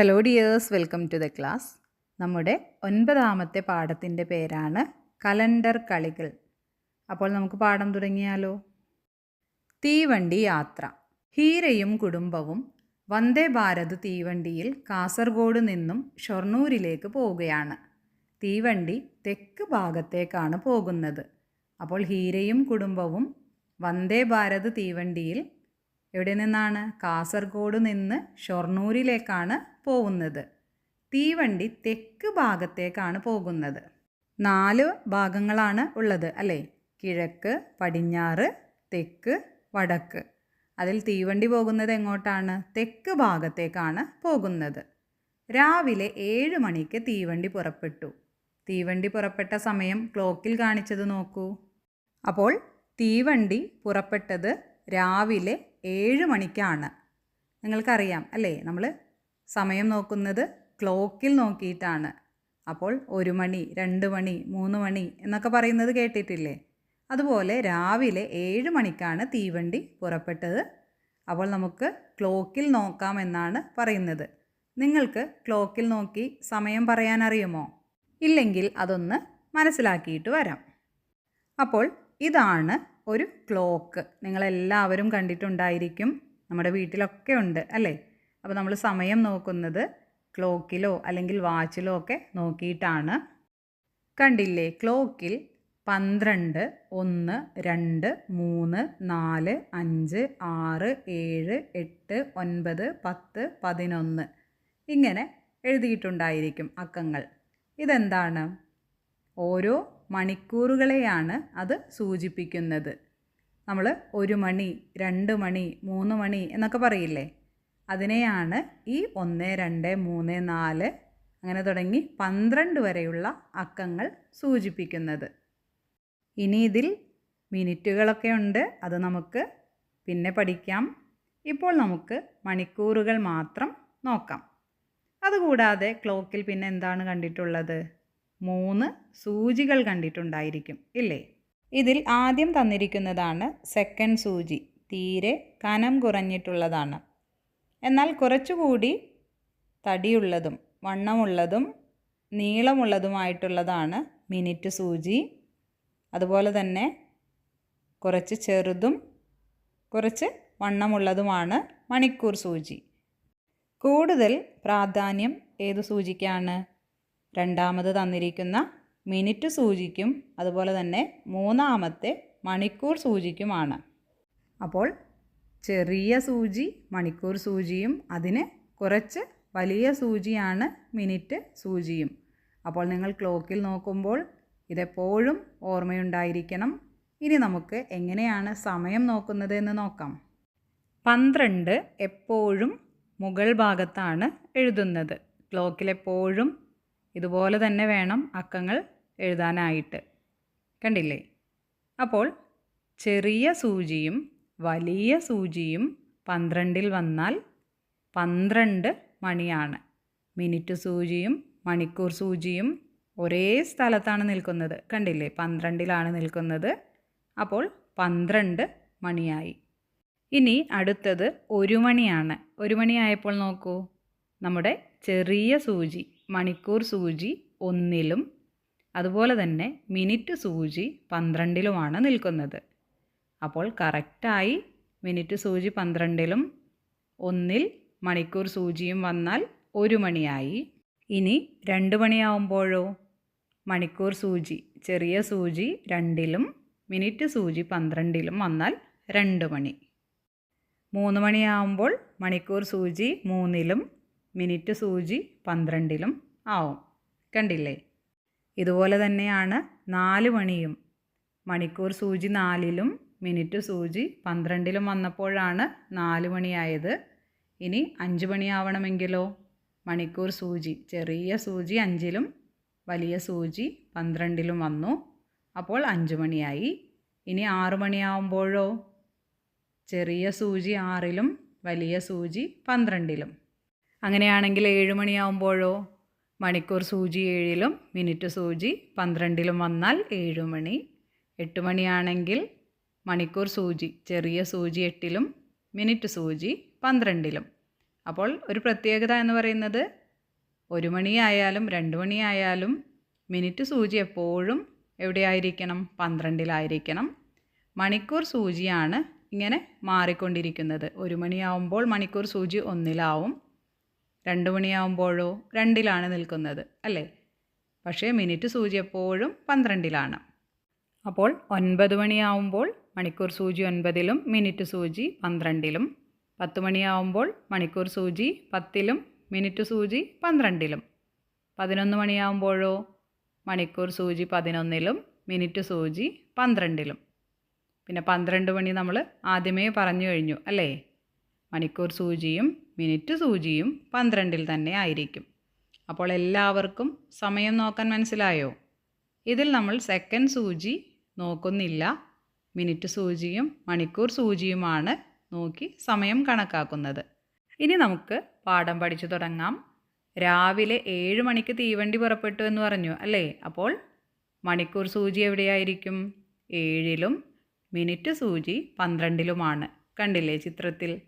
Hello dears welcome to the class നമ്മുടെ ഒൻപതാമത്തെ പാഠത്തിന്റെ പേരാണ് കലണ്ടർ കളികൾ. അപ്പോൾ നമുക്ക് പാഠം തുടങ്ങിയാലോ? തീവണ്ടി യാത്ര. ഹീരയും കുടുംബവും വന്ദേ ഭാരത് തീവണ്ടിയിൽ കാസർഗോഡ് നിന്നും ഷൊർണൂരിലേക്ക് പോവുകയാണ്. തീവണ്ടി തെക്ക് ഭാഗത്തേക്കാണ് പോകുന്നത്. അപ്പോൾ ഹീരയും കുടുംബവും വന്ദേ ഭാരത് തീവണ്ടിയിൽ എവിടെ നിന്നാണ്? കാസർഗോഡ് നിന്ന് ഷൊർണൂരിലേക്കാണ് പോകുന്നത്. തീവണ്ടി തെക്ക് ഭാഗത്തേക്കാണ് പോകുന്നത്. നാല് ഭാഗങ്ങളാണ് ഉള്ളത് അല്ലേ? കിഴക്ക് പടിഞ്ഞാറ് തെക്ക് വടക്ക്. അതിൽ തീവണ്ടി പോകുന്നത് എങ്ങോട്ടാണ്? തെക്ക് ഭാഗത്തേക്കാണ് പോകുന്നത്. രാവിലെ ഏഴ് മണിക്ക് തീവണ്ടി പുറപ്പെട്ടു. തീവണ്ടി പുറപ്പെട്ട സമയം ക്ലോക്കിൽ കാണിച്ചത് നോക്കൂ. അപ്പോൾ തീവണ്ടി പുറപ്പെട്ടത് രാവിലെ ഏഴ് മണിക്കാണ്. നിങ്ങൾക്കറിയാം അല്ലേ? നമ്മൾ സമയം നോക്കുന്നത് ക്ലോക്കിൽ നോക്കിയിട്ടാണ്. അപ്പോൾ ഒരു മണി രണ്ട് മണി മൂന്ന് മണി എന്നൊക്കെ പറയുന്നത് കേട്ടിട്ടില്ലേ? അതുപോലെ രാവിലെ ഏഴ് മണിക്കാണ് തീവണ്ടി പുറപ്പെട്ടത്. അപ്പോൾ നമുക്ക് ക്ലോക്കിൽ നോക്കാമെന്നാണ് പറയുന്നത്. നിങ്ങൾക്ക് ക്ലോക്കിൽ നോക്കി സമയം പറയാൻ അറിയുമോ ഇല്ലെങ്കിൽ അതൊന്ന് മനസ്സിലാക്കിയിട്ട് വരാം. അപ്പോൾ ഇതാണ് ഒരു ക്ലോക്ക്. നിങ്ങളെല്ലാവരും കണ്ടിട്ടുണ്ടായിരിക്കും. നമ്മുടെ വീട്ടിലൊക്കെ ഉണ്ട് അല്ലേ? അപ്പോൾ നമ്മൾ സമയം നോക്കുന്നത് ക്ലോക്കിലോ അല്ലെങ്കിൽ വാച്ചിലോ ഒക്കെ നോക്കിയിട്ടാണ്. കണ്ടില്ലേ? ക്ലോക്കിൽ പന്ത്രണ്ട് ഒന്ന് രണ്ട് മൂന്ന് നാല് അഞ്ച് ആറ് ഏഴ് എട്ട് ഒൻപത് പത്ത് പതിനൊന്ന്. ഇങ്ങനെ എഴുതിയിട്ടുണ്ടായിരിക്കും അക്കങ്ങൾ. ഇതെന്താണ്? ഓരോ മണിക്കൂറുകളെയാണ് അത് സൂചിപ്പിക്കുന്നത്. നമ്മൾ ഒരു മണി രണ്ട് മണി മൂന്ന് മണി എന്നൊക്കെ പറയില്ലേ? അതിനെയാണ് ഈ ഒന്ന് രണ്ട് മൂന്ന് നാല് അങ്ങനെ തുടങ്ങി പന്ത്രണ്ട് വരെയുള്ള അക്കങ്ങൾ സൂചിപ്പിക്കുന്നത്. ഇനി ഇതിൽ മിനിറ്റുകളൊക്കെ ഉണ്ട്. അത് നമുക്ക് പിന്നെ പഠിക്കാം. ഇപ്പോൾ നമുക്ക് മണിക്കൂറുകൾ മാത്രം നോക്കാം. അതുകൂടാതെ ക്ലോക്കിൽ പിന്നെ എന്താണ് കണ്ടിട്ടുള്ളത്? മൂന്ന് സൂചികൾ കണ്ടിട്ടുണ്ടായിരിക്കും ഇല്ലേ? ഇതിൽ ആദ്യം തന്നിരിക്കുന്നതാണ് സെക്കൻഡ് സൂചി. തീരെ കനം കുറഞ്ഞിട്ടുള്ളതാണ്. എന്നാൽ കുറച്ചുകൂടി തടിയുള്ളതും വണ്ണമുള്ളതും നീളമുള്ളതുമായിട്ടുള്ളതാണ് മിനിറ്റ് സൂചി. അതുപോലെ തന്നെ കുറച്ച് ചെറുതും കുറച്ച് വണ്ണമുള്ളതുമാണ് മണിക്കൂർ സൂചി. കൂടുതൽ പ്രാധാന്യം ഏതു സൂചിക്കാണ്? രണ്ടാമത് തന്നിരിക്കുന്ന മിനിറ്റ് സൂചിക്കും അതുപോലെ തന്നെ മൂന്നാമത്തെ മണിക്കൂർ സൂചിക്കുമാണ്. അപ്പോൾ ചെറിയ സൂചി മണിക്കൂർ സൂചിയും അതിന് കുറച്ച് വലിയ സൂചിയാണ് മിനിറ്റ് സൂചിയും. അപ്പോൾ നിങ്ങൾ ക്ലോക്കിൽ നോക്കുമ്പോൾ ഇതെപ്പോഴും ഓർമ്മയുണ്ടായിരിക്കണം. ഇനി നമുക്ക് എങ്ങനെയാണ് സമയം നോക്കുന്നത് എന്ന് നോക്കാം. പന്ത്രണ്ട് എപ്പോഴും മുകൾ ഭാഗത്താണ് എഴുതുന്നത്. ക്ലോക്കിലെപ്പോഴും ഇതുപോലെ തന്നെ വേണം അക്കങ്ങൾ എഴുതാനായിട്ട്. കണ്ടില്ലേ? അപ്പോൾ ചെറിയ സൂചിയും വലിയ സൂചിയും പന്ത്രണ്ടിൽ വന്നാൽ പന്ത്രണ്ട് മണിയാണ്. മിനിറ്റ് സൂചിയും മണിക്കൂർ സൂചിയും ഒരേ സ്ഥലത്താണ് നിൽക്കുന്നത്. കണ്ടില്ലേ? പന്ത്രണ്ടിലാണ് നിൽക്കുന്നത്. അപ്പോൾ പന്ത്രണ്ട് മണിയായി. ഇനി അടുത്തത് ഒരു മണിയാണ്. ഒരു മണിയായപ്പോൾ നോക്കൂ. നമ്മുടെ ചെറിയ സൂചി മണിക്കൂർ സൂചി ഒന്നിലും അതുപോലെ തന്നെ മിനിറ്റ് സൂചി പന്ത്രണ്ടിലുമാണ് നിൽക്കുന്നത്. അപ്പോൾ കറക്റ്റായി മിനിറ്റ് സൂചി പന്ത്രണ്ടിലും ഒന്നിൽ മണിക്കൂർ സൂചിയും വന്നാൽ ഒരു മണിയായി. ഇനി രണ്ട് മണിയാവുമ്പോഴോ? മണിക്കൂർ സൂചി ചെറിയ സൂചി രണ്ടിലും മിനിറ്റ് സൂചി പന്ത്രണ്ടിലും വന്നാൽ രണ്ട് മണി. മൂന്ന് മണിയാവുമ്പോൾ മണിക്കൂർ സൂചി മൂന്നിലും മിനിറ്റ് സൂചി പന്ത്രണ്ടിലും ആവും. കണ്ടില്ലേ? ഇതുപോലെ തന്നെയാണ് നാല് മണിയും മണിക്കൂർ സൂചി നാലിലും മിനിറ്റ് സൂചി പന്ത്രണ്ടിലും വന്നപ്പോഴാണ് നാല് മണിയായത്. ഇനി അഞ്ച് മണിയാവണമെങ്കിലോ? മണിക്കൂർ സൂചി ചെറിയ സൂചി അഞ്ചിലും വലിയ സൂചി പന്ത്രണ്ടിലും വന്നു. അപ്പോൾ അഞ്ച് മണിയായി. ഇനി ആറ് മണിയാവുമ്പോഴോ? ചെറിയ സൂചി ആറിലും വലിയ സൂചി പന്ത്രണ്ടിലും. അങ്ങനെയാണെങ്കിൽ ഏഴ് മണിയാവുമ്പോഴോ? മണിക്കൂർ സൂചി ഏഴിലും മിനിറ്റ് സൂചി പന്ത്രണ്ടിലും വന്നാൽ ഏഴ് മണി. എട്ട് മണിയാണെങ്കിൽ മണിക്കൂർ സൂചി ചെറിയ സൂചി എട്ടിലും മിനിറ്റ് സൂചി പന്ത്രണ്ടിലും. അപ്പോൾ ഒരു പ്രത്യേകത എന്ന് പറയുന്നത് ഒരു മണിയായാലും രണ്ട് മണിയായാലും മിനിറ്റ് സൂചി എപ്പോഴും എവിടെയായിരിക്കണം? പന്ത്രണ്ടിലായിരിക്കണം. മണിക്കൂർ സൂചിയാണ് ഇങ്ങനെ മാറിക്കൊണ്ടിരിക്കുന്നത്. ഒരു മണിയാവുമ്പോൾ മണിക്കൂർ സൂചി ഒന്നിലാവും. രണ്ട് മണിയാവുമ്പോഴോ രണ്ടിലാണ് നിൽക്കുന്നത് അല്ലേ? പക്ഷേ മിനിറ്റ് സൂചി എപ്പോഴും പന്ത്രണ്ടിലാണ്. അപ്പോൾ ഒൻപത് മണിയാവുമ്പോൾ മണിക്കൂർ സൂചി ഒൻപതിലും മിനിറ്റ് സൂചി പന്ത്രണ്ടിലും. പത്ത് മണിയാവുമ്പോൾ മണിക്കൂർ സൂചി പത്തിലും മിനിറ്റ് സൂചി പന്ത്രണ്ടിലും. പതിനൊന്ന് മണിയാവുമ്പോഴോ? മണിക്കൂർ സൂചി പതിനൊന്നിലും മിനിറ്റ് സൂചി പന്ത്രണ്ടിലും. പിന്നെ പന്ത്രണ്ട് മണി നമ്മൾ ആദ്യമേ പറഞ്ഞു കഴിഞ്ഞു അല്ലേ? മണിക്കൂർ സൂചിയും മിനിറ്റ് സൂചിയും പന്ത്രണ്ടിൽ തന്നെ ആയിരിക്കും. അപ്പോൾ എല്ലാവർക്കും സമയം നോക്കാൻ മനസ്സിലായോ? ഇതിൽ നമ്മൾ സെക്കൻഡ് സൂചി നോക്കുന്നില്ല. മിനിറ്റ് സൂചിയും മണിക്കൂർ സൂചിയുമാണ് നോക്കി സമയം കണക്കാക്കുന്നത്. ഇനി നമുക്ക് പാഠം പഠിച്ചു തുടങ്ങാം. രാവിലെ ഏഴ് മണിക്ക് തീവണ്ടി പുറപ്പെട്ടു എന്ന് പറഞ്ഞു അല്ലേ? അപ്പോൾ മണിക്കൂർ സൂചി എവിടെയായിരിക്കും? ഏഴിലും മിനിറ്റ് സൂചി പന്ത്രണ്ടിലുമാണ്. കണ്ടില്ലേ ചിത്രത്തിൽ?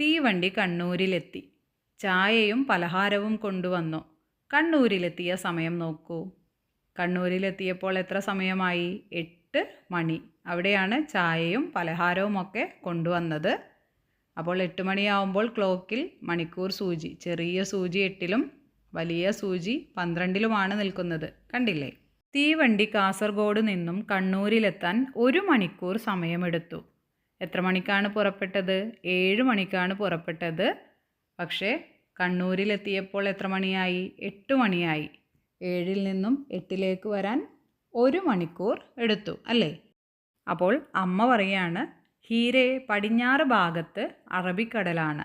തീവണ്ടി കണ്ണൂരിലെത്തി. ചായയും പലഹാരവും കൊണ്ടുവന്നു. കണ്ണൂരിലെത്തിയ സമയം നോക്കൂ. കണ്ണൂരിലെത്തിയപ്പോൾ എത്ര സമയമായി? എട്ട് മണി. അവിടെയാണ് ചായയും പലഹാരവും ഒക്കെ കൊണ്ടുവന്നത്. അപ്പോൾ എട്ട് മണിയാവുമ്പോൾ ക്ലോക്കിൽ മണിക്കൂർ സൂചി. ചെറിയ സൂചി എട്ടിലും വലിയ സൂചി പന്ത്രണ്ടിലുമാണ് നിൽക്കുന്നത്. കണ്ടില്ലേ? തീവണ്ടി കാസർഗോഡ് നിന്നും കണ്ണൂരിലെത്താൻ ഒരു മണിക്കൂർ സമയമെടുത്തു. എത്ര മണിക്കാണ് പുറപ്പെട്ടത്? ഏഴ് മണിക്കാണ് പുറപ്പെട്ടത്. പക്ഷേ കണ്ണൂരിലെത്തിയപ്പോൾ എത്ര മണിയായി? എട്ട് മണിയായി. ഏഴിൽ നിന്നും എട്ടിലേക്ക് വരാൻ ഒരു മണിക്കൂർ എടുത്തു അല്ലേ? അപ്പോൾ അമ്മ പറയാണ് ഹീരെ പടിഞ്ഞാറ് ഭാഗത്ത് അറബിക്കടലാണ്.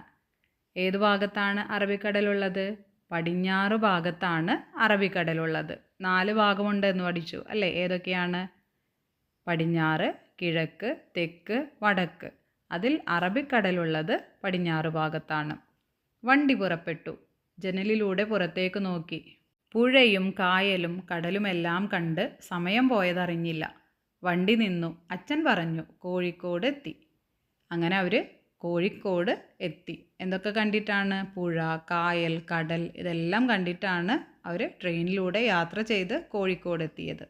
ഏത് ഭാഗത്താണ് അറബിക്കടലുള്ളത്? പടിഞ്ഞാറ് ഭാഗത്താണ് അറബിക്കടലുള്ളത്. നാല് ഭാഗമുണ്ട് എന്ന് പഠിച്ചു അല്ലേ? ഏതൊക്കെയാണ്? പടിഞ്ഞാറ് കിഴക്ക് തെക്ക് വടക്ക്. അതിൽ അറബിക്കടലുള്ളത് പടിഞ്ഞാറ് ഭാഗത്താണ്. വണ്ടി പുറപ്പെട്ടു. ജനലിലൂടെ പുറത്തേക്ക് നോക്കി. പുഴയും കായലും കടലുമെല്ലാം കണ്ട് സമയം പോയതറിഞ്ഞില്ല. വണ്ടി നിന്നു. അച്ഛൻ പറഞ്ഞു കോഴിക്കോട് എത്തി. അങ്ങനെ അവർ കോഴിക്കോട് എത്തി. എന്തൊക്കെ കണ്ടിട്ടാണ്? പുഴ കായൽ കടൽ ഇതെല്ലാം കണ്ടിട്ടാണ് അവർ ട്രെയിനിലൂടെ യാത്ര ചെയ്ത് കോഴിക്കോട് എത്തിയത്.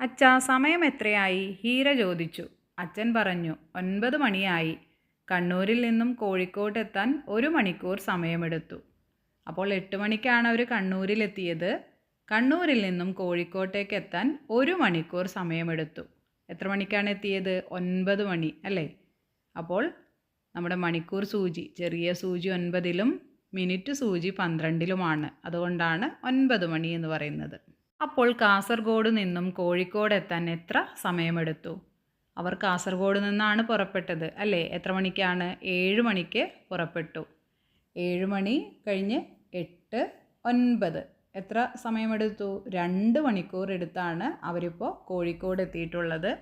അച്ഛാ സമയം എത്രയായി? ഹീര ചോദിച്ചു. അച്ഛൻ പറഞ്ഞു ഒൻപത് മണിയായി. കണ്ണൂരിൽ നിന്നും കോഴിക്കോട്ടെത്താൻ ഒരു മണിക്കൂർ സമയമെടുത്തു. അപ്പോൾ എട്ട് മണിക്കാണ് അവർ കണ്ണൂരിലെത്തിയത്. കണ്ണൂരിൽ നിന്നും കോഴിക്കോട്ടേക്ക് എത്താൻ ഒരു മണിക്കൂർ സമയമെടുത്തു. എത്ര മണിക്കാണ് എത്തിയത്? ഒൻപത് മണി അല്ലേ? അപ്പോൾ നമ്മുടെ മണിക്കൂർ സൂചി ചെറിയ സൂചി ഒൻപതിലും മിനിറ്റ് സൂചി പന്ത്രണ്ടിലുമാണ്. അതുകൊണ്ടാണ് ഒൻപത് മണി എന്ന് പറയുന്നത്. അപ്പോൾ കാസർഗോഡ് നിന്നും കോഴിക്കോട് എത്താൻ എത്ര സമയമെടുത്തു? അവർ കാസർഗോഡ് നിന്നാണ് പുറപ്പെട്ടത് അല്ലേ? എത്ര മണിക്കാണ്? ഏഴ് മണിക്ക് പുറപ്പെട്ടു. ഏഴ് മണി കഴിഞ്ഞ് എട്ട് ഒൻപത്. എത്ര സമയമെടുത്തു? രണ്ട് മണിക്കൂർ എടുത്താണ് അവരിപ്പോൾ കോഴിക്കോട് എത്തിയിട്ടുള്ളത്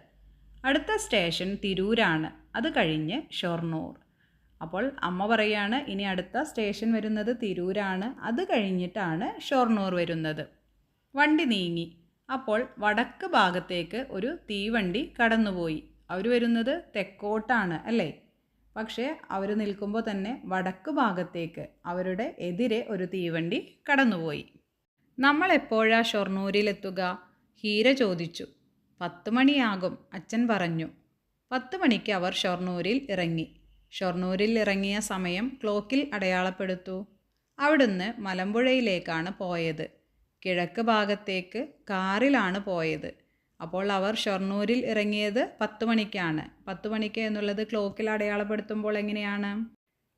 അടുത്ത സ്റ്റേഷൻ തിരൂരാണ്. അത് കഴിഞ്ഞ് ഷൊർണൂർ. അപ്പോൾ അമ്മ പറയാണ് ഇനി അടുത്ത സ്റ്റേഷൻ വരുന്നത് തിരൂരാണ്. അത് കഴിഞ്ഞിട്ടാണ് ഷൊർണൂർ വരുന്നത്. വണ്ടി നീങ്ങി. അപ്പോൾ വടക്ക് ഭാഗത്തേക്ക് ഒരു തീവണ്ടി കടന്നുപോയി. അവർ വരുന്നത് തെക്കോട്ടാണ് അല്ലേ? പക്ഷേ അവർ നിൽക്കുമ്പോൾ തന്നെ വടക്ക് ഭാഗത്തേക്ക് അവരുടെ എതിരെ ഒരു തീവണ്ടി കടന്നുപോയി. നമ്മൾ എപ്പോഴാ ഷൊർണൂരിലെത്തുക? ഹീര ചോദിച്ചു. പത്ത് മണിയാകും അച്ഛൻ പറഞ്ഞു. പത്ത് മണിക്ക് അവർ ഷൊർണൂരിൽ ഇറങ്ങി. ഷൊർണൂരിൽ ഇറങ്ങിയ സമയം ക്ലോക്കിൽ അടയാളപ്പെടുത്തു. അവിടുന്ന് മലമ്പുഴയിലേക്കാണ് പോയത്. കിഴക്ക് ഭാഗത്തേക്ക് കാറിലാണ് പോയത്. അപ്പോൾ അവർ ഷൊർണൂരിൽ ഇറങ്ങിയത് പത്ത് മണിക്കാണ്. പത്ത് മണിക്ക് എന്നുള്ളത് ക്ലോക്കിൽ അടയാളപ്പെടുത്തുമ്പോൾ എങ്ങനെയാണ്?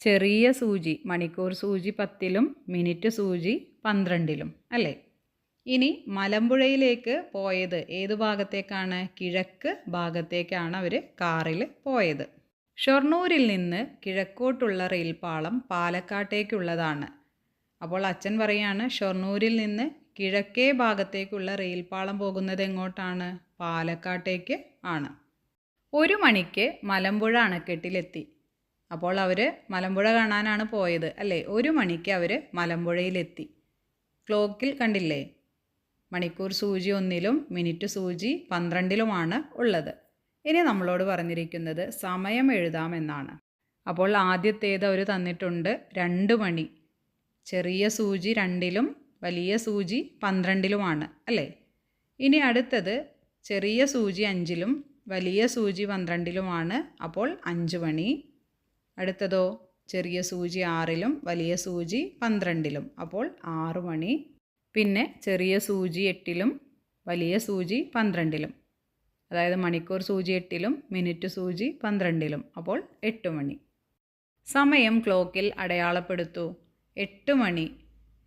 ചെറിയ സൂചി മണിക്കൂർ സൂചി പത്തിലും മിനിറ്റ് സൂചി പന്ത്രണ്ടിലും അല്ലേ? ഇനി മലമ്പുഴയിലേക്ക് പോയത് ഏത് ഭാഗത്തേക്കാണ്? കിഴക്ക് ഭാഗത്തേക്കാണ് അവർ കാറിൽ പോയത്. ഷൊർണൂരിൽ നിന്ന് കിഴക്കോട്ടുള്ള റെയിൽപാളം പാലക്കാട്ടേക്കുള്ളതാണ്. അപ്പോൾ അച്ഛൻ പറയാണ് ഷൊർണൂരിൽ നിന്ന് കിഴക്കേ ഭാഗത്തേക്കുള്ള റെയിൽപാളം പോകുന്നത് എങ്ങോട്ടാണ്? പാലക്കാട്ടേക്ക് ആണ്. ഒരു മണിക്ക് മലമ്പുഴ അണക്കെട്ടിലെത്തി. അപ്പോൾ അവർ മലമ്പുഴ കാണാനാണ് പോയത് അല്ലേ? ഒരു മണിക്ക് അവർ മലമ്പുഴയിലെത്തി. ക്ലോക്കിൽ കണ്ടില്ലേ? മണിക്കൂർ സൂചി ഒന്നിലും മിനിറ്റ് സൂചി പന്ത്രണ്ടിലുമാണ് ഉള്ളത്. ഇനി നമ്മളോട് പറഞ്ഞിരിക്കുന്നത് സമയം എഴുതാമെന്നാണ്. അപ്പോൾ ആദ്യത്തേത് അവർ തന്നിട്ടുണ്ട് രണ്ട് മണി. ചെറിയ സൂചി രണ്ടിലും വലിയ സൂചി പന്ത്രണ്ടിലുമാണ് അല്ലേ? ഇനി അടുത്തത് ചെറിയ സൂചി അഞ്ചിലും വലിയ സൂചി പന്ത്രണ്ടിലുമാണ് അപ്പോൾ അഞ്ച് മണി അടുത്തതോ? ചെറിയ സൂചി ആറിലും വലിയ സൂചി പന്ത്രണ്ടിലും അപ്പോൾ ആറ് മണി പിന്നെ ചെറിയ സൂചി എട്ടിലും വലിയ സൂചി പന്ത്രണ്ടിലും അതായത് മണിക്കൂർ സൂചി എട്ടിലും മിനിറ്റ് സൂചി പന്ത്രണ്ടിലും അപ്പോൾ എട്ട് മണി സമയം ക്ലോക്കിൽ അടയാളപ്പെടുത്തു. എട്ട് മണി.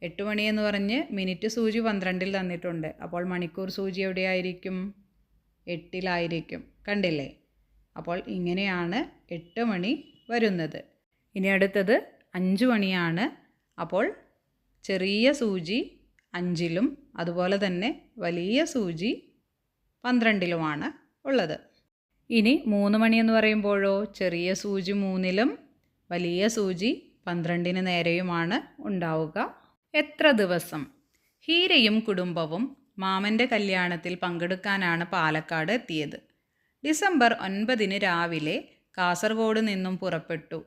എട്ട് മണിയെന്ന് പറഞ്ഞ് മിനിറ്റ് സൂചി പന്ത്രണ്ടിൽ തന്നിട്ടുണ്ട്. അപ്പോൾ മണിക്കൂർ സൂചി എവിടെയായിരിക്കും? എട്ടിലായിരിക്കും. കണ്ടില്ലേ? അപ്പോൾ ഇങ്ങനെയാണ് എട്ട് മണി വരുന്നത്. ഇനി അടുത്തത് അഞ്ച് മണിയാണ്. അപ്പോൾ ചെറിയ സൂചി അഞ്ചിലും അതുപോലെ തന്നെ വലിയ സൂചി പന്ത്രണ്ടിലുമാണ് ഉള്ളത്. ഇനി മൂന്ന് മണിയെന്ന് പറയുമ്പോഴോ ചെറിയ സൂചി മൂന്നിലും വലിയ സൂചി പന്ത്രണ്ടിന് നേരെയുമാണ് ഉണ്ടാവുക. എത്ര ദിവസം? ഹീരയും കുടുംബവും മാമന്റെ കല്യാണത്തിൽ പങ്കെടുക്കാനാണ് പാലക്കാട് എത്തിയത്. ഡിസംബർ ഒൻപതിന് രാവിലെ കാസർഗോഡ് നിന്നും പുറപ്പെട്ടു.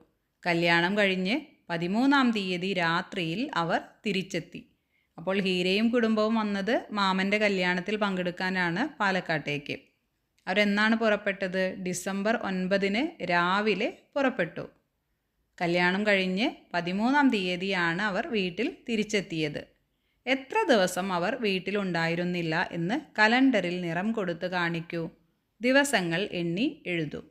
കല്യാണം കഴിഞ്ഞ് പതിമൂന്നാം തീയതി രാത്രിയിൽ അവർ തിരിച്ചെത്തി. അപ്പോൾ ഹീരയും കുടുംബവും വന്നത് മാമന്റെ കല്യാണത്തിൽ പങ്കെടുക്കാനാണ് പാലക്കാട്ടേക്ക്. അവരെന്നാണ് പുറപ്പെട്ടത്? ഡിസംബർ ഒൻപതിന് രാവിലെ പുറപ്പെട്ടു. കല്യാണം കഴിഞ്ഞ് പതിമൂന്നാം തീയതിയാണ് അവർ വീട്ടിൽ തിരിച്ചെത്തിയത്. എത്ര ദിവസം അവർ വീട്ടിലുണ്ടായിരുന്നില്ല എന്ന് കലണ്ടറിൽ നിറം കൊടുത്ത് കാണിക്കൂ. ദിവസങ്ങൾ എണ്ണി എഴുതൂ.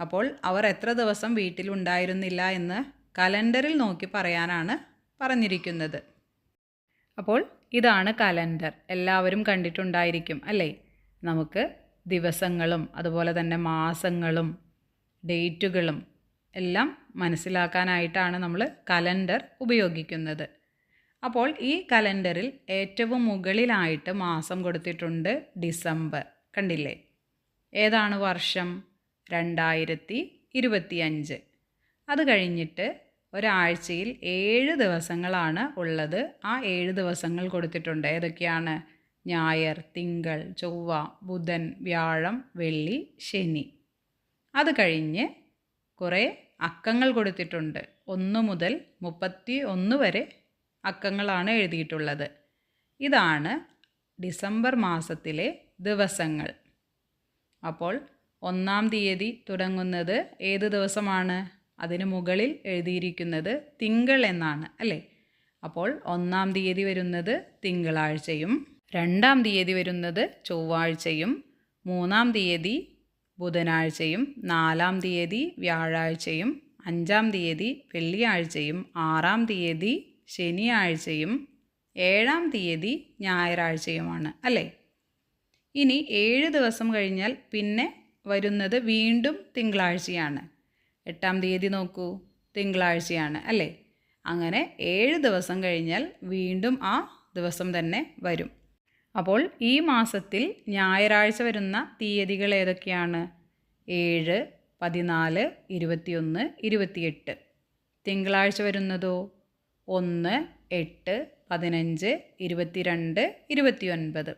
അപ്പോൾ അവർ എത്ര ദിവസം വീട്ടിലുണ്ടായിരുന്നില്ല എന്ന് കലണ്ടറിൽ നോക്കി പറയാനാണ് പറഞ്ഞിരിക്കുന്നത്. അപ്പോൾ ഇതാണ് കലണ്ടർ. എല്ലാവരും കണ്ടിട്ടുണ്ടായിരിക്കും അല്ലേ? നമുക്ക് ദിവസങ്ങളും അതുപോലെ തന്നെ മാസങ്ങളും ഡേറ്റുകളും എല്ലാം മനസ്സിലാക്കാനായിട്ടാണ് നമ്മൾ കലണ്ടർ ഉപയോഗിക്കുന്നത്. അപ്പോൾ ഈ കലണ്ടറിൽ ഏറ്റവും മുകളിലായിട്ട് മാസം കൊടുത്തിട്ടുണ്ട് ഡിസംബർ. കണ്ടില്ലേ? ഏതാണ് വർഷം? രണ്ടായിരത്തി ഇരുപത്തിയഞ്ച് അത് കഴിഞ്ഞിട്ട് ഒരാഴ്ചയിൽ ഏഴ് ദിവസങ്ങളാണ് ഉള്ളത്. ആ ഏഴ് ദിവസങ്ങൾ കൊടുത്തിട്ടുണ്ട്. ഏതൊക്കെയാണ്? ഞായർ തിങ്കൾ ചൊവ്വ ബുധൻ വ്യാഴം വെള്ളി ശനി. അത് കഴിഞ്ഞ് കുറേ അക്കങ്ങൾ കൊടുത്തിട്ടുണ്ട്. ഒന്ന് മുതൽ മുപ്പത്തി ഒന്ന് വരെ അക്കങ്ങളാണ് എഴുതിയിട്ടുള്ളത്. ഇതാണ് ഡിസംബർ മാസത്തിലെ ദിവസങ്ങൾ. അപ്പോൾ ഒന്നാം തീയതി തുടങ്ങുന്നത് ഏത് ദിവസമാണ്? അതിന് മുകളിൽ എഴുതിയിരിക്കുന്നത് തിങ്കൾ എന്നാണ് അല്ലേ? അപ്പോൾ ഒന്നാം തീയതി വരുന്നത് തിങ്കളാഴ്ചയും രണ്ടാം തീയതി വരുന്നത് ചൊവ്വാഴ്ചയും മൂന്നാം തീയതി ബുധനാഴ്ചയും നാലാം തീയതി വ്യാഴാഴ്ചയും അഞ്ചാം തീയതി വെള്ളിയാഴ്ചയും ആറാം തീയതി ശനിയാഴ്ചയും ഏഴാം തീയതി ഞായറാഴ്ചയുമാണ് അല്ലേ? ഇനി ഏഴ് ദിവസം കഴിഞ്ഞാൽ പിന്നെ വരുന്നത് വീണ്ടും തിങ്കളാഴ്ചയാണ്. എട്ടാം തീയതി നോക്കൂ തിങ്കളാഴ്ചയാണ് അല്ലേ? അങ്ങനെ ഏഴ് ദിവസം കഴിഞ്ഞാൽ വീണ്ടും ആ ദിവസം തന്നെ വരും. അപ്പോൾ ഈ മാസത്തിൽ ഞായറാഴ്ച വരുന്ന തീയതികൾ ഏതൊക്കെയാണ്? ഏഴ് പതിനാല് ഇരുപത്തിയൊന്ന് ഇരുപത്തിയെട്ട്. തിങ്കളാഴ്ച വരുന്നതോ? ഒന്ന് എട്ട് പതിനഞ്ച് ഇരുപത്തിരണ്ട് ഇരുപത്തിയൊൻപത്.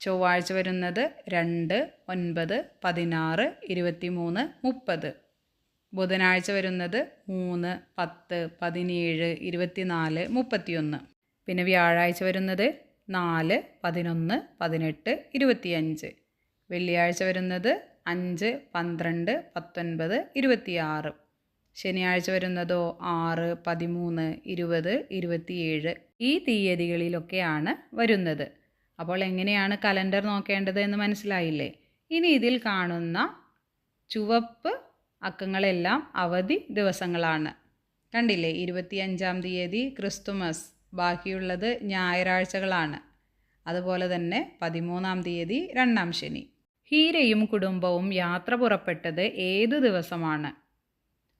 ചൊവ്വാഴ്ച വരുന്നത് രണ്ട് ഒൻപത് പതിനാറ് ഇരുപത്തിമൂന്ന് മുപ്പത്. ബുധനാഴ്ച വരുന്നത് മൂന്ന് പത്ത് പതിനേഴ് ഇരുപത്തിനാല് മുപ്പത്തിയൊന്ന്. പിന്നെ വ്യാഴാഴ്ച വരുന്നത് നാല് പതിനൊന്ന് പതിനെട്ട് ഇരുപത്തിയഞ്ച്. വെള്ളിയാഴ്ച വരുന്നത് അഞ്ച് പന്ത്രണ്ട് പത്തൊൻപത് ഇരുപത്തിയാറ്. ശനിയാഴ്ച വരുന്നതോ ആറ് പതിമൂന്ന് ഇരുപത് ഇരുപത്തിയേഴ് ഈ തീയതികളിലൊക്കെയാണ് വരുന്നത്. അപ്പോൾ എങ്ങനെയാണ് കലണ്ടർ നോക്കേണ്ടത് എന്ന് മനസ്സിലായില്ലേ? ഇനി ഇതിൽ കാണുന്ന ചുവപ്പ് അക്കങ്ങളെല്ലാം അവധി ദിവസങ്ങളാണ്. കണ്ടില്ലേ? ഇരുപത്തിയഞ്ചാം തീയതി ക്രിസ്തുമസ്. ബാക്കിയുള്ളത് ഞായറാഴ്ചകളാണ്. അതുപോലെ തന്നെ പതിമൂന്നാം തീയതി രണ്ടാം ശനി. ഹീരയും കുടുംബവും യാത്ര പുറപ്പെട്ടത് ഏത് ദിവസമാണ്?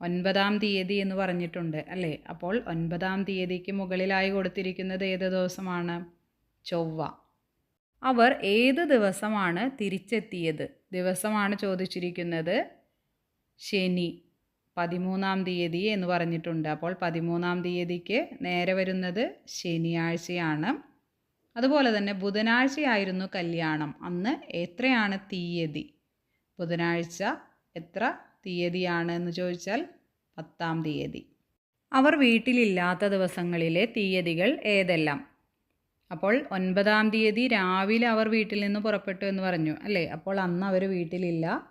ഒൻപതാം തീയതി എന്ന് പറഞ്ഞിട്ടുണ്ട് അല്ലേ? അപ്പോൾ ഒൻപതാം തീയതിക്ക് മുകളിലായി കൊടുത്തിരിക്കുന്നത് ഏത് ദിവസമാണ്? ചൊവ്വ. അവർ ഏത് ദിവസമാണ് തിരിച്ചെത്തിയത്? ദിവസമാണ് ചോദിച്ചിരിക്കുന്നത് ശനി. പതിമൂന്നാം തീയതി എന്ന് പറഞ്ഞിട്ടുണ്ട്. അപ്പോൾ പതിമൂന്നാം തീയതിക്ക് നേരെ വരുന്നത് ശനിയാഴ്ചയാണ്. അതുപോലെ തന്നെ ബുധനാഴ്ചയായിരുന്നു കല്യാണം. അന്ന് എത്രയാണ് തീയതി? ബുധനാഴ്ച എത്ര തീയതിയാണ് എന്ന് ചോദിച്ചാൽ പത്താം തീയതി. അവർ വീട്ടിലില്ലാത്ത ദിവസങ്ങളിലെ തീയതികൾ ഏതെല്ലാം? അപ്പോൾ ഒൻപതാം തീയതി രാവിലെ അവർ വീട്ടിൽ നിന്ന് പുറപ്പെട്ടു എന്ന് പറഞ്ഞു. അല്ലേ? അപ്പോൾ അന്ന് അവർ വീട്ടിലില്ല.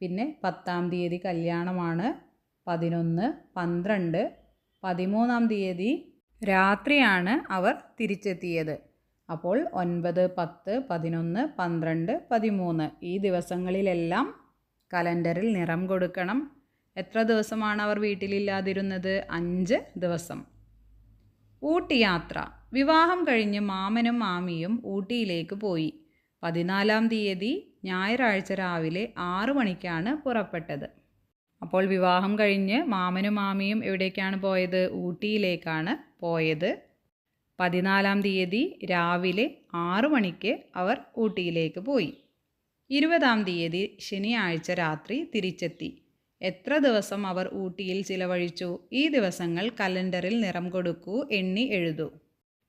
പിന്നെ പത്താം തീയതി കല്യാണമാണ്. പതിനൊന്ന് പന്ത്രണ്ട് പതിമൂന്നാം തീയതി രാത്രിയാണ് അവർ തിരിച്ചെത്തിയത്. അപ്പോൾ ഒൻപത് പത്ത് പതിനൊന്ന് പന്ത്രണ്ട് പതിമൂന്ന് ഈ ദിവസങ്ങളിലെല്ലാം കലണ്ടറിൽ നിറം കൊടുക്കണം. എത്ര ദിവസമാണ് അവർ വീട്ടിലില്ലാതിരുന്നത്? അഞ്ച് ദിവസം. ഊട്ടി യാത്ര വിവാഹം കഴിഞ്ഞ് മാമനും മാമിയും ഊട്ടിയിലേക്ക് പോയി. പതിനാലാം തീയതി ഞായറാഴ്ച രാവിലെ ആറു മണിക്കാണ് പുറപ്പെട്ടത്. അപ്പോൾ വിവാഹം കഴിഞ്ഞ് മാമനും മാമിയും എവിടേക്കാണ് പോയത്? ഊട്ടിയിലേക്കാണ് പോയത്. പതിനാലാം തീയതി രാവിലെ ആറു മണിക്ക് അവർ ഊട്ടിയിലേക്ക് പോയി. ഇരുപതാം തീയതി ശനിയാഴ്ച രാത്രി തിരിച്ചെത്തി. എത്ര ദിവസം അവർ ഊട്ടിയിൽ ചിലവഴിച്ചു? ഈ ദിവസങ്ങൾ കലണ്ടറിൽ നിറം കൊടുക്കൂ എണ്ണി എഴുതൂ.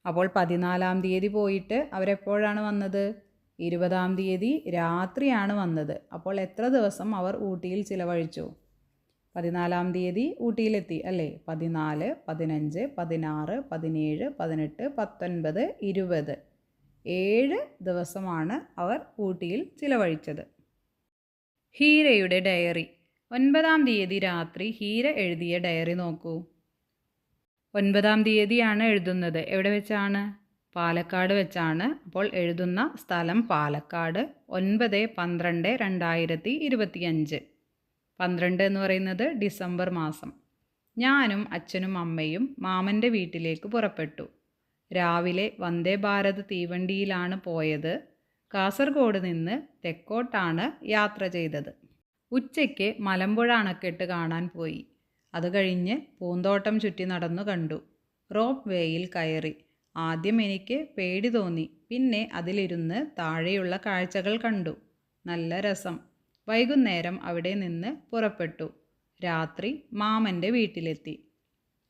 അപ്പോൾ പതിനാലാം തീയതി പോയിട്ട് അവരെപ്പോഴാണ് വന്നത്? ഇരുപതാം തീയതി രാത്രിയാണ് വന്നത്. അപ്പോൾ എത്ര ദിവസം അവർ ഊട്ടിയിൽ ചിലവഴിച്ചു? പതിനാലാം തീയതി ഊട്ടിയിലെത്തി അല്ലേ? പതിനാല് പതിനഞ്ച് പതിനാറ് പതിനേഴ് പതിനെട്ട് പത്തൊൻപത് ഇരുപത്. ഏഴ് ദിവസമാണ് അവർ ഊട്ടിയിൽ ചിലവഴിച്ചത്. ഹീരയുടെ ഡയറി. ഒൻപതാം തീയതി രാത്രി ഹീര എഴുതിയ ഡയറി നോക്കൂ. ഒൻപതാം തീയതിയാണ് എഴുതുന്നത്. എവിടെ വെച്ചാണ്? പാലക്കാട് വെച്ചാണ്. അപ്പോൾ എഴുതുന്ന സ്ഥലം പാലക്കാട് ഒൻപത് പന്ത്രണ്ട് രണ്ടായിരത്തി ഇരുപത്തിയഞ്ച്. പന്ത്രണ്ട് എന്ന് പറയുന്നത് ഡിസംബർ മാസം. ഞാനും അച്ഛനും അമ്മയും മാമന്റെ വീട്ടിലേക്ക് പുറപ്പെട്ടു. രാവിലെ വന്ദേ ഭാരത് തീവണ്ടിയിലാണ് പോയത്. കാസർഗോഡ് നിന്ന് തെക്കോട്ടാണ് യാത്ര ചെയ്തത്. ഉച്ചയ്ക്ക് മലമ്പുഴ അണക്കെട്ട് കാണാൻ പോയി. അത് കഴിഞ്ഞ് പൂന്തോട്ടം ചുറ്റി നടന്നു കണ്ടു. റോപ്പ് വേയിൽ കയറി. ആദ്യം എനിക്ക് പേടി തോന്നി. പിന്നെ അതിലിരുന്ന് താഴെയുള്ള കാഴ്ചകൾ കണ്ടു. നല്ല രസം. വൈകുന്നേരം അവിടെ നിന്ന് പുറപ്പെട്ടു. രാത്രി മാമന്റെ വീട്ടിലെത്തി.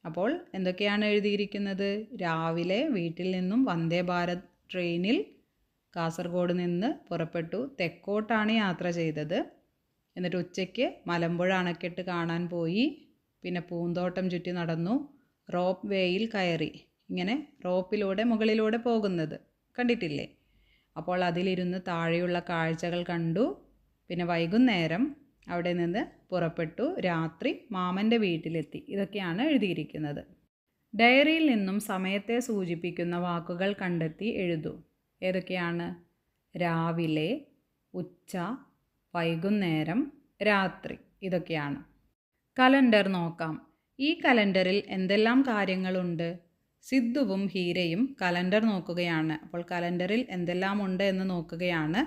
അപ്പോൾ എന്തൊക്കെയാണ് എഴുതിയിരിക്കുന്നത്? രാവിലെ വീട്ടിൽ നിന്നും വന്ദേ ഭാരത് ട്രെയിനിൽ കാസർഗോഡ് നിന്ന് പുറപ്പെട്ടു തെക്കോട്ടാണ് യാത്ര ചെയ്തത്. എന്നിട്ട് ഉച്ചയ്ക്ക് മലമ്പുഴ അണക്കെട്ട് കാണാൻ പോയി. പിന്നെ പൂന്തോട്ടം ചുറ്റി നടന്നു. റോപ്പ് വേയിൽ കയറി. ഇങ്ങനെ റോപ്പിലൂടെ മുകളിലൂടെ പോകുന്നത് കണ്ടിട്ടില്ലേ? അപ്പോൾ അതിലിരുന്ന് താഴെയുള്ള കാഴ്ചകൾ കണ്ടു. പിന്നെ വൈകുന്നേരം അവിടെ നിന്ന് പുറപ്പെട്ടു. രാത്രി മാമന്റെ വീട്ടിലെത്തി. ഇതൊക്കെയാണ് എഴുതിയിരിക്കുന്നത്. ഡയറിയിൽ നിന്നും സമയത്തെ സൂചിപ്പിക്കുന്ന വാക്കുകൾ കണ്ടെത്തി എഴുതൂ. ഏതൊക്കെയാണ്? രാവിലെ ഉച്ച വൈകുന്നേരം രാത്രി. ഇതൊക്കെയാണ്. കലണ്ടർ നോക്കാം. ഈ കലണ്ടറിൽ എന്തെല്ലാം കാര്യങ്ങളുണ്ട്? സിദ്ധുവും ഹീരയും കലണ്ടർ നോക്കുകയാണ്. അപ്പോൾ കലണ്ടറിൽ എന്തെല്ലാം ഉണ്ട് എന്ന് നോക്കുകയാണ്.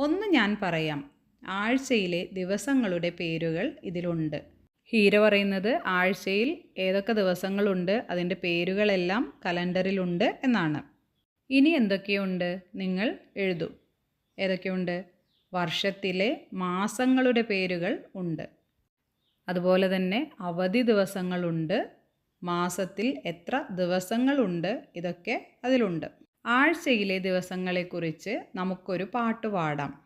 ഒന്ന് ഞാൻ പറയാം. ആഴ്ചയിലെ ദിവസങ്ങളുടെ പേരുകൾ ഇതിലുണ്ട്. ഹീര പറയുന്നത് ആഴ്ചയിൽ ഏതൊക്കെ ദിവസങ്ങളുണ്ട് അതിന്റെ പേരുകളെല്ലാം കലണ്ടറിലുണ്ട് എന്നാണ്. ഇനി എന്തൊക്കെയുണ്ട്? നിങ്ങൾ എഴുതൂ. ഏതൊക്കെയുണ്ട്? വർഷത്തിലെ മാസങ്ങളുടെ പേരുകൾ ഉണ്ട്. അതുപോലെ തന്നെ അവധി ദിവസങ്ങളുണ്ട് മാസത്തിൽ എത്ര ദിവസങ്ങളുണ്ട് ഇതൊക്കെ അതിലുണ്ട്. ആഴ്ചയിലെ ദിവസങ്ങളെക്കുറിച്ച് നമുക്കൊരു പാട്ട് പാടാം.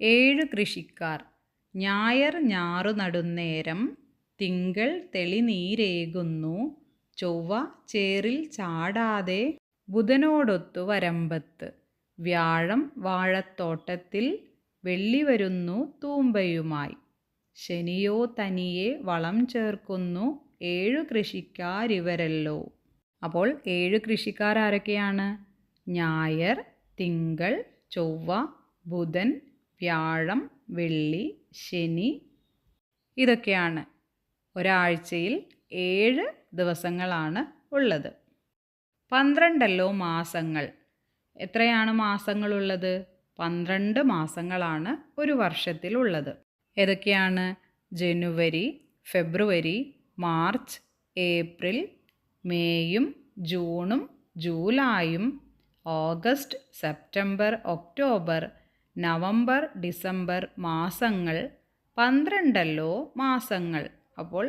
ഏഴ് കൃഷിക്കാർ. ഞായർ ഞാറു നടുന്നേരം തിങ്കൾ തെളിനീരേകുന്നു. ചൊവ്വ ചേറിൽ ചാടാതെ ബുധനോടൊത്തു വരമ്പത്ത്. വ്യാഴം വാഴത്തോട്ടത്തിൽ വെള്ളി വരുന്നു തൂമ്പയുമായി. ശനിയോ തനിയെ വളം ചേർക്കുന്നു ഏഴു കൃഷിക്കാരിവരല്ലോ. അപ്പോൾ ഏഴ് കൃഷിക്കാർ ആരൊക്കെയാണ്? ഞായർ തിങ്കൾ ചൊവ്വ ബുധൻ വ്യാഴം വെള്ളി ശനി ഇതൊക്കെയാണ് ഒരാഴ്ചയിൽ ഏഴ് ദിവസങ്ങളാണ് ഉള്ളത്. പന്ത്രണ്ടല്ലോ മാസങ്ങൾ. എത്രയാണ് മാസങ്ങളുള്ളത്? പന്ത്രണ്ട് മാസങ്ങളാണ് ഒരു വർഷത്തിലുള്ളത്. ഏതൊക്കെയാണ്? ജനുവരി ഫെബ്രുവരി മാർച്ച് ഏപ്രിൽ മേയും ജൂണും ജൂലൈയും August September October November December മാസങ്ങൾ പന്ത്രണ്ടല്ലോ മാസങ്ങൾ. അപ്പോൾ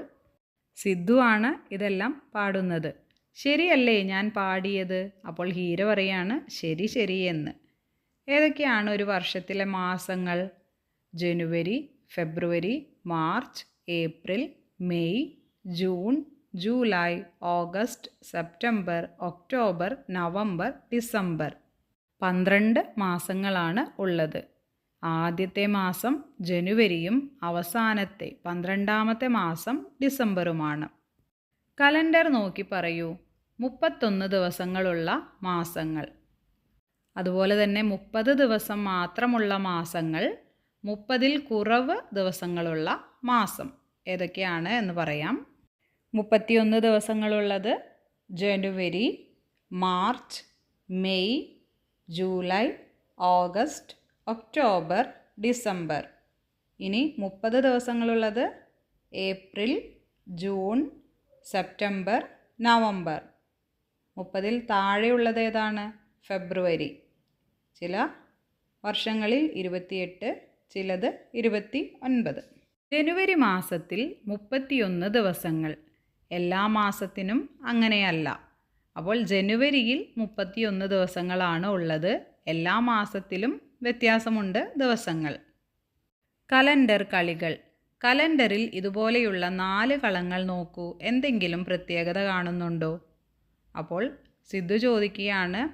സിദ്ധു ആണ് ഇതെല്ലാം പാടുന്നത്. ശരിയല്ലേ ഞാൻ പാടിയത്? അപ്പോൾ ഹീര പറയാണ് ശരി ശരി എന്ന്. ഏതൊക്കെയാണ് ഒരു വർഷത്തിലെ മാസങ്ങൾ? ജനുവരി ഫെബ്രുവരി March April May June July August September October November December. പന്ത്രണ്ട് മാസങ്ങളാണ് ഉള്ളത്. ആദ്യത്തെ മാസം ജനുവരിയും അവസാനത്തെ പന്ത്രണ്ടാമത്തെ മാസം ഡിസംബറുമാണ്. കലണ്ടർ നോക്കി പറയൂ. മുപ്പത്തൊന്ന് ദിവസങ്ങളുള്ള മാസങ്ങൾ. അതുപോലെ തന്നെ മുപ്പത് ദിവസം മാത്രമുള്ള മാസങ്ങൾ മുപ്പതിൽ കുറവ് ദിവസങ്ങളുള്ള മാസം ഏതൊക്കെയാണ് എന്ന് പറയാം. മുപ്പത്തിയൊന്ന് ദിവസങ്ങളുള്ളത് ജനുവരി March May July August October December. ഇനി മുപ്പത് ദിവസങ്ങളുള്ളത് ഏപ്രിൽ ജൂൺ സെപ്റ്റംബർ നവംബർ. മുപ്പതിൽ താഴെയുള്ളത് ഏതാണ്? ഫെബ്രുവരി. ചില വർഷങ്ങളിൽ ഇരുപത്തിയെട്ട് ചിലത് ഇരുപത്തി ഒൻപത് ജനുവരി മാസത്തിൽ മുപ്പത്തിയൊന്ന് ദിവസങ്ങൾ. എല്ലാ മാസത്തിനും അങ്ങനെയല്ല. അപ്പോൾ ജനുവരിയിൽ മുപ്പത്തിയൊന്ന് ദിവസങ്ങളാണ് ഉള്ളത്. എല്ലാ മാസത്തിലും വ്യത്യാസമുണ്ട് ദിവസങ്ങൾ. കലണ്ടർ കളികൾ. കലണ്ടറിൽ ഇതുപോലെയുള്ള നാല് കളങ്ങൾ നോക്കൂ. എന്തെങ്കിലും പ്രത്യേകത കാണുന്നുണ്ടോ? അപ്പോൾ സിദ്ധു ചോദിക്കുകയാണ്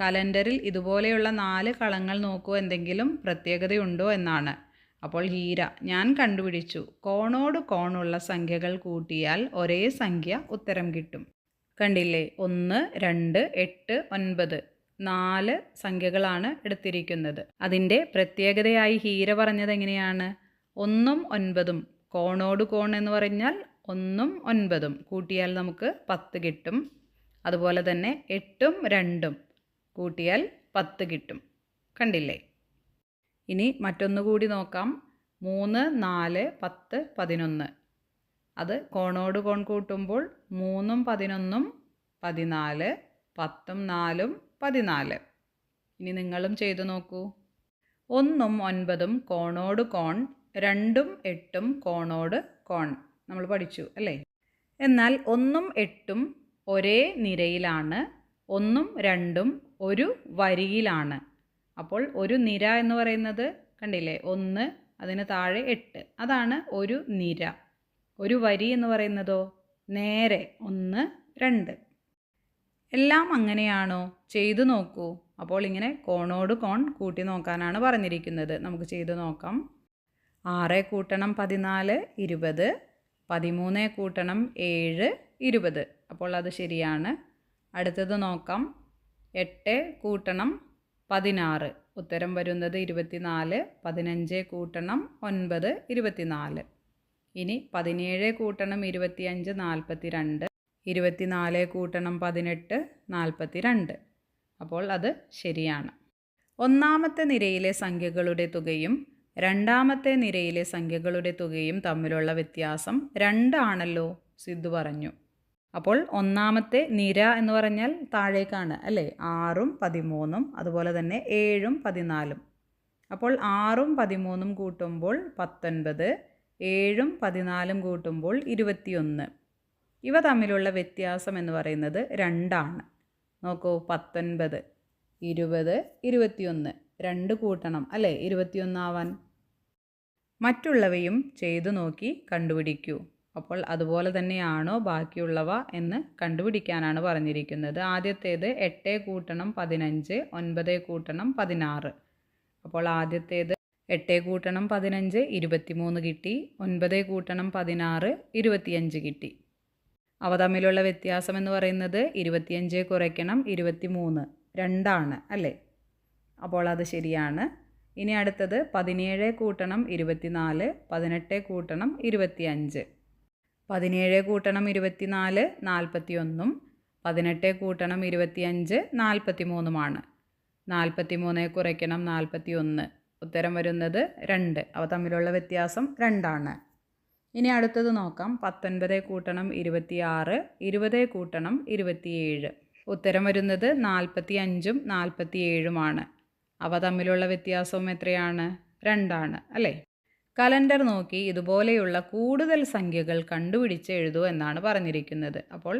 കലണ്ടറിൽ ഇതുപോലെയുള്ള നാല് കളങ്ങൾ നോക്കൂ. എന്തെങ്കിലും പ്രത്യേകതയുണ്ടോ? എന്നാണ്. അപ്പോൾ ഹീര ഞാൻ കണ്ടുപിടിച്ചു. കോണോട് കോണുള്ള സംഖ്യകൾ കൂട്ടിയാൽ ഒരേ സംഖ്യ ഉത്തരം കിട്ടും. കണ്ടില്ലേ? ഒന്ന് രണ്ട് എട്ട് ഒൻപത്. നാല് സംഖ്യകളാണ് എടുത്തിരിക്കുന്നത്. അതിന്റെ പ്രത്യേകതയായി ഹീര പറഞ്ഞത് എങ്ങനെയാണ്? ഒന്നും ഒൻപതും. കോണോട് കോൺ എന്ന് പറഞ്ഞാൽ ഒന്നും ഒൻപതും. കൂട്ടിയാൽ നമുക്ക് പത്ത് കിട്ടും. അതുപോലെ തന്നെ എട്ടും രണ്ടും കൂട്ടിയാൽ പത്ത് കിട്ടും. കണ്ടില്ലേ? ഇനി മറ്റൊന്നുകൂടി നോക്കാം. മൂന്ന് നാല് പത്ത് പതിനൊന്ന്. അത് കോണോട് കോൺ കൂട്ടുമ്പോൾ മൂന്നും പതിനൊന്നും പതിനാല് പത്തും നാലും പതിനാല്. ഇനി നിങ്ങളും ചെയ്തു നോക്കൂ. ഒന്നും ഒൻപതും കോണോട് കോൺ രണ്ടും എട്ടും കോണോട് കോൺ. നമ്മൾ പഠിച്ചു അല്ലേ? എന്നാൽ ഒന്നും എട്ടും ഒരേ നിരയിലാണ് ഒന്നും രണ്ടും ഒരു വരിയിലാണ്. അപ്പോൾ ഒരു നിര എന്ന് പറയുന്നത് കണ്ടില്ലേ? ഒന്ന് അതിന് താഴെ എട്ട്. അതാണ് ഒരു നിര. ഒരു വരി എന്ന് പറയുന്നതോ? നേരെ. ഒന്ന് രണ്ട്. എല്ലാം അങ്ങനെയാണോ? ചെയ്തു നോക്കൂ. അപ്പോൾ ഇങ്ങനെ കോണോട് കോൺ കൂട്ടി നോക്കാനാണ് പറഞ്ഞിരിക്കുന്നത്. നമുക്ക് ചെയ്തു നോക്കാം. ആറ് കൂട്ടണം പതിനാല് ഇരുപത്. പതിമൂന്ന് കൂട്ടണം ഏഴ് ഇരുപത്. അപ്പോൾ അത് ശരിയാണ്. അടുത്തത് നോക്കാം. എട്ട് കൂട്ടണം പതിനാറ്. ഉത്തരം വരുന്നത് ഇരുപത്തിനാല് പതിനഞ്ച് കൂട്ടണം ഒൻപത് ഇരുപത്തിനാല്. ഇനി പതിനേഴ് കൂട്ടണം ഇരുപത്തിയഞ്ച് നാൽപ്പത്തി രണ്ട് ഇരുപത്തിനാല് കൂട്ടണം പതിനെട്ട് നാൽപ്പത്തി രണ്ട് അപ്പോൾ അത് ശരിയാണ്. ഒന്നാമത്തെ നിരയിലെ സംഖ്യകളുടെ തുകയും രണ്ടാമത്തെ നിരയിലെ സംഖ്യകളുടെ തുകയും തമ്മിലുള്ള വ്യത്യാസം രണ്ടാണല്ലോ സിദ്ധു പറഞ്ഞു. അപ്പോൾ ഒന്നാമത്തെ നിര എന്ന് പറഞ്ഞാൽ താഴേക്കാണ് അല്ലേ? ആറും പതിമൂന്നും അതുപോലെ തന്നെ ഏഴും പതിനാലും. അപ്പോൾ ആറും പതിമൂന്നും കൂട്ടുമ്പോൾ പത്തൊൻപത് ഏഴും പതിനാലും കൂട്ടുമ്പോൾ ഇരുപത്തിയൊന്ന്. ഇവ തമ്മിലുള്ള വ്യത്യാസം എന്ന് പറയുന്നത് രണ്ടാണ്. നോക്കൂ പത്തൊൻപത് ഇരുപത് ഇരുപത്തിയൊന്ന്. രണ്ട് കൂട്ടണം അല്ലേ? ഇരുപത്തിയൊന്നാവാൻ മറ്റുള്ളവയും ചെയ്തു നോക്കി കണ്ടുപിടിക്കൂ. അപ്പോൾ അതുപോലെ തന്നെയാണോ ബാക്കിയുള്ളവ എന്ന് കണ്ടുപിടിക്കാനാണ് പറഞ്ഞിരിക്കുന്നത്. ആദ്യത്തേത് എട്ട് കൂട്ടണം പതിനഞ്ച് ഒൻപത് കൂട്ടണം പതിനാറ്. അപ്പോൾ ആദ്യത്തേത് എട്ട് കൂട്ടണം പതിനഞ്ച് ഇരുപത്തിമൂന്ന് കിട്ടി. ഒൻപത് കൂട്ടണം പതിനാറ് ഇരുപത്തിയഞ്ച് കിട്ടി. അവ തമ്മിലുള്ള വ്യത്യാസം എന്ന് പറയുന്നത് ഇരുപത്തിയഞ്ച് കുറയ്ക്കണം ഇരുപത്തിമൂന്ന് രണ്ടാണ് അല്ലേ? അപ്പോൾ അത് ശരിയാണ്. ഇനി അടുത്തത് പതിനേഴ് കൂട്ടണം ഇരുപത്തിനാല് പതിനെട്ട് കൂട്ടണം ഇരുപത്തിയഞ്ച്. പതിനേഴ് കൂട്ടണം ഇരുപത്തിനാല് നാൽപ്പത്തി ഒന്നും പതിനെട്ട് കൂട്ടണം ഇരുപത്തിയഞ്ച് നാൽപ്പത്തി മൂന്നുമാണ് നാൽപ്പത്തി മൂന്ന് കുറയ്ക്കണം നാൽപ്പത്തി ഒന്ന് ഉത്തരം വരുന്നത് രണ്ട്. അവ തമ്മിലുള്ള വ്യത്യാസം രണ്ടാണ്. ഇനി അടുത്തത് നോക്കാം. പത്തൊൻപത് കൂട്ടണം ഇരുപത്തിയാറ് ഇരുപത് കൂട്ടണം ഇരുപത്തിയേഴ്. ഉത്തരം വരുന്നത് നാൽപ്പത്തി അഞ്ചും നാൽപ്പത്തി ഏഴുമാണ് അവ തമ്മിലുള്ള വ്യത്യാസവും എത്രയാണ്? രണ്ടാണ് അല്ലേ? കലണ്ടർ നോക്കി ഇതുപോലെയുള്ള കൂടുതൽ സംഖ്യകൾ കണ്ടുപിടിച്ച് എഴുതൂ എന്നാണ് പറഞ്ഞിരിക്കുന്നത്. അപ്പോൾ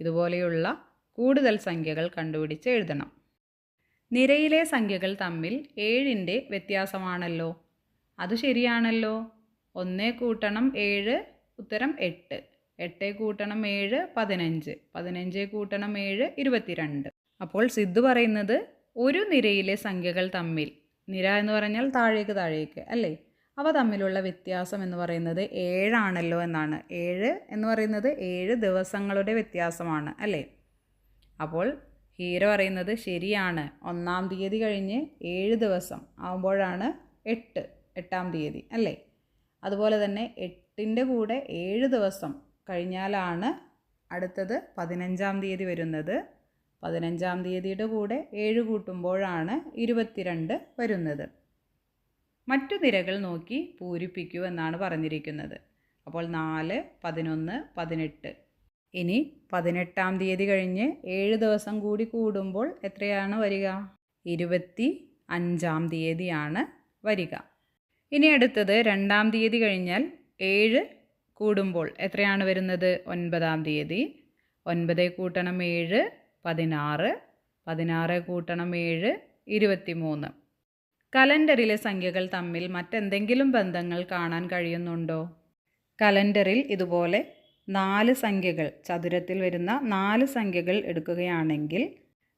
ഇതുപോലെയുള്ള കൂടുതൽ സംഖ്യകൾ കണ്ടുപിടിച്ച് എഴുതണം. നിരയിലെ സംഖ്യകൾ തമ്മിൽ ഏഴിന്റെ വ്യത്യാസമാണല്ലോ. അത് ശരിയാണല്ലോ. ഒന്ന് കൂട്ടണം ഏഴ് ഉത്തരം എട്ട്. എട്ട് കൂട്ടണം ഏഴ് പതിനഞ്ച്. പതിനഞ്ച് കൂട്ടണം ഏഴ് ഇരുപത്തിരണ്ട്. അപ്പോൾ സിദ്ധു പറയുന്നത് ഒരു നിരയിലെ സംഖ്യകൾ തമ്മിൽ നിര എന്ന് പറഞ്ഞാൽ താഴേക്ക് താഴേക്ക് അല്ലേ? അവ തമ്മിലുള്ള വ്യത്യാസം എന്ന് പറയുന്നത് ഏഴാണല്ലോ എന്നാണ്. ഏഴ് എന്ന് പറയുന്നത് ഏഴ് ദിവസങ്ങളുടെ വ്യത്യാസമാണ് അല്ലേ? അപ്പോൾ ഹീര പറയുന്നത് ശരിയാണ്. ഒന്നാം തീയതി കഴിഞ്ഞ് ഏഴ് ദിവസം ആകുമ്പോഴാണ് എട്ട് എട്ടാം തീയതി അല്ലേ? അതുപോലെ തന്നെ എട്ടിന്റെ കൂടെ ഏഴ് ദിവസം കഴിഞ്ഞാലാണ് അടുത്തത് പതിനഞ്ചാം തീയതി വരുന്നത്. പതിനഞ്ചാം തീയതിയുടെ കൂടെ ഏഴ് കൂട്ടുമ്പോഴാണ് ഇരുപത്തിരണ്ട് വരുന്നത്. മറ്റു നിരകൾ നോക്കി പൂരിപ്പിക്കൂ എന്നാണ് പറഞ്ഞിരിക്കുന്നത്. അപ്പോൾ നാല് പതിനൊന്ന് പതിനെട്ട് ഇനി പതിനെട്ടാം തീയതി കഴിഞ്ഞ് ഏഴ് ദിവസം കൂടി കൂടുമ്പോൾ എത്രയാണ് വരിക? ഇരുപത്തി അഞ്ചാം തീയതിയാണ് വരിക. ഇനി അടുത്തത് രണ്ടാം തീയതി കഴിഞ്ഞാൽ ഏഴ് കൂടുമ്പോൾ എത്രയാണ് വരുന്നത്? ഒൻപതാം തീയതി. ഒൻപത് കൂട്ടണം ഏഴ് പതിനാറ്. പതിനാറ് കൂട്ടണം ഏഴ് ഇരുപത്തി മൂന്ന് കലണ്ടറിലെ സംഖ്യകൾ തമ്മിൽ മറ്റെന്തെങ്കിലും ബന്ധങ്ങൾ കാണാൻ കഴിയുന്നുണ്ടോ? കലണ്ടറിൽ ഇതുപോലെ നാല് സംഖ്യകൾ ചതുരത്തിൽ വരുന്ന നാല് സംഖ്യകൾ എടുക്കുകയാണെങ്കിൽ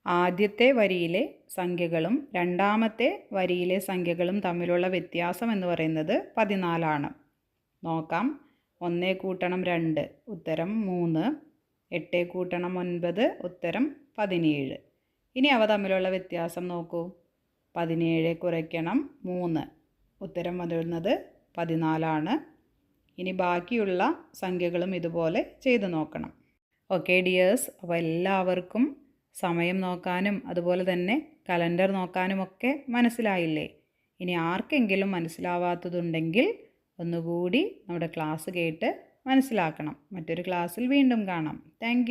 ആദ്യത്തെ വരിയിലെ സംഖ്യകളും രണ്ടാമത്തെ വരിയിലെ സംഖ്യകളും തമ്മിലുള്ള വ്യത്യാസം എന്ന് പറയുന്നത് പതിനാലാണ്. നോക്കാം. ഒന്നേ കൂട്ടണം രണ്ട് ഉത്തരം മൂന്ന്. എട്ട് കൂട്ടണം ഒൻപത് ഉത്തരം പതിനേഴ്. ഇനി അവ തമ്മിലുള്ള വ്യത്യാസം നോക്കൂ. പതിനേഴ് കുറയ്ക്കണം മൂന്ന്. ഉത്തരം വരുന്നത് പതിനാലാണ്. ഇനി ബാക്കിയുള്ള സംഖ്യകളും ഇതുപോലെ ചെയ്തു നോക്കണം. ഓക്കെ ഡിയേഴ്സ് അപ്പോൾ എല്ലാവർക്കും സമയം നോക്കാനും അതുപോലെ തന്നെ കലണ്ടർ നോക്കാനുമൊക്കെ മനസ്സിലായില്ലേ? ഇനി ആർക്കെങ്കിലും മനസ്സിലാവാത്തതുണ്ടെങ്കിൽ ഒന്നുകൂടി നമ്മുടെ ക്ലാസ് കേട്ട് മനസ്സിലാക്കണം. മറ്റൊരു ക്ലാസ്സിൽ വീണ്ടും കാണാം. താങ്ക്